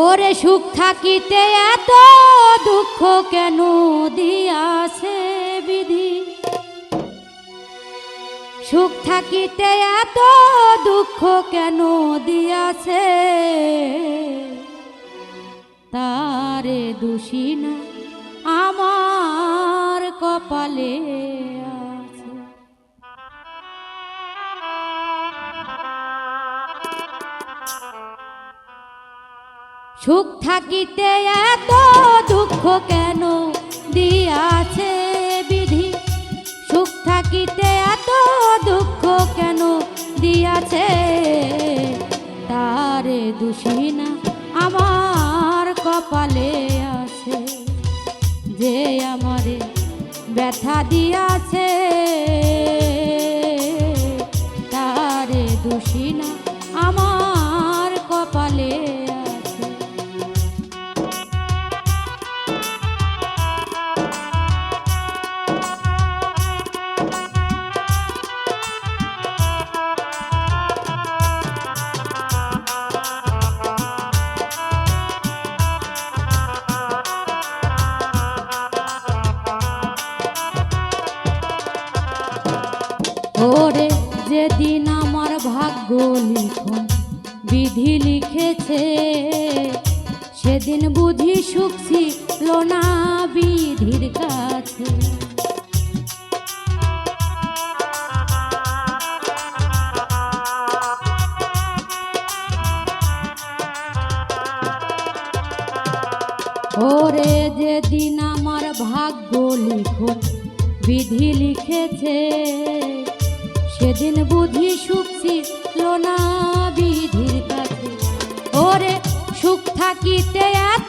ওরে সুখ থাকিতে এত দুঃখ কেন দিয়াছে বিধি? সুখ থাকিতে এত দুঃখ কেন দিয়াছে? তারে দোষী না কপালে সুখ থাকিতে এত দুঃখ কেন দিয়াছে বিধি? সুখ থাকিতে এত দুঃখ কেন দিয়াছে? তারে দোষী না ব্যথা দিয়াছে। ওরে যেদিন আমার ভাগ্য লিখন, বিধি লিখেছে, সেদিন বুঝি সুখ ছিল না বিধির কাছে। ওরে যেদিন আমার ভাগ্য লিখন, বিধি লিখেছে সেদিন বুদ্ধি সুখ ছিল না বিধির কাছে। ওরে সুখ থাকিতে এত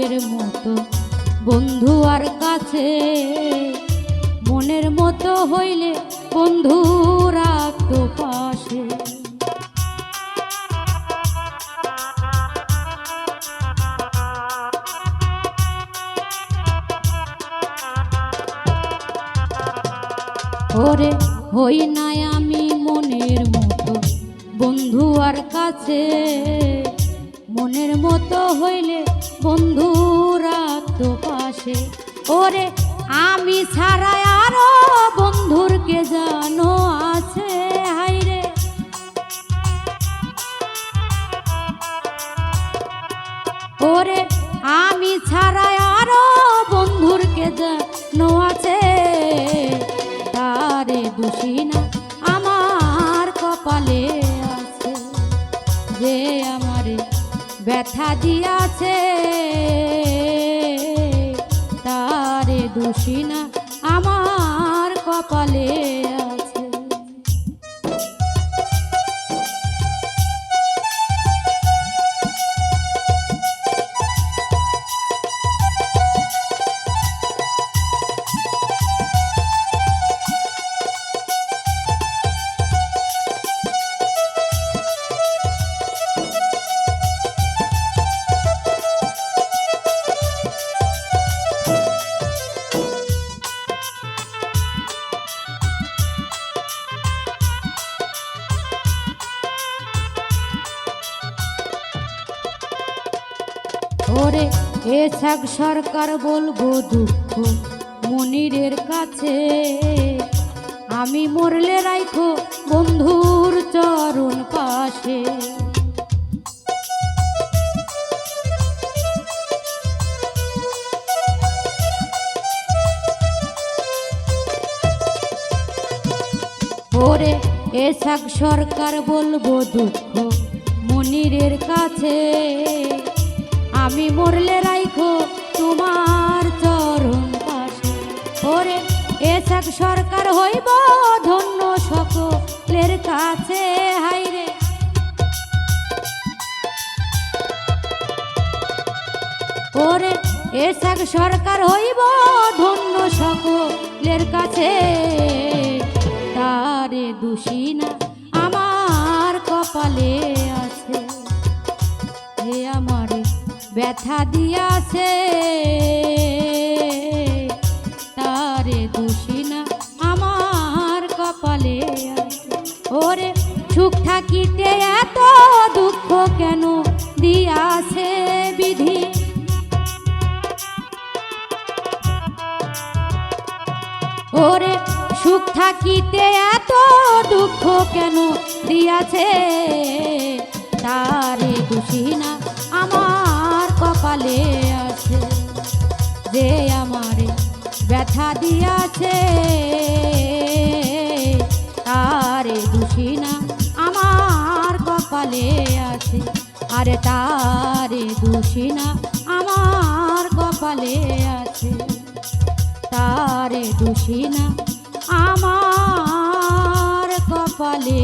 মনের মতো, বন্ধু আর কাছে। মনের মতো হইলে বন্ধু রাখতো পাশে। ওরে, হই নাই আমি মনের মতো, বন্ধু আর কাছে। মনের মতো হইলে বন্ধুরা তো পাশে। ওরে, আমি ছাড়া আরও বন্ধুর কে জানো আছে? হাইরে ওরে, আমি ছাড়া দিয়াছে। তারে দোষী না আমার কপালে। ছাগ সরকার বলব দুঃখ মনিরের কাছে। আমি মরলে রাইখো বন্ধুর চরণ পাশে। ওরে, এ শাক সরকার বলব দুঃখ মনিরের কাছে। আমি মরলে রাইখো তোমার চরণ পাশে। ওরে, এ শাক সরকার হইব ধন্য সকলের কাছে হাইরে ওরে, এ শাক সরকার হইব ধন্য সকলের কাছে। তারে দোষী না আমার কপালে। ব্যথা দিয়াছে। তারে দোষী না আমার কপালে ওরে সুখ থাকিতে এত দুঃখ কেন দিয়াছে বিধি? ওরে সুখ থাকিতে এত দুঃখ কেন দিয়াছে? তারে খুশি ব্যথা দিয়াছে। তারে খুশি না, আমার কপালে আছে। আরে তারে দোষী না, আমার কপালে আছে। তারে দোষী না, আমার কপালে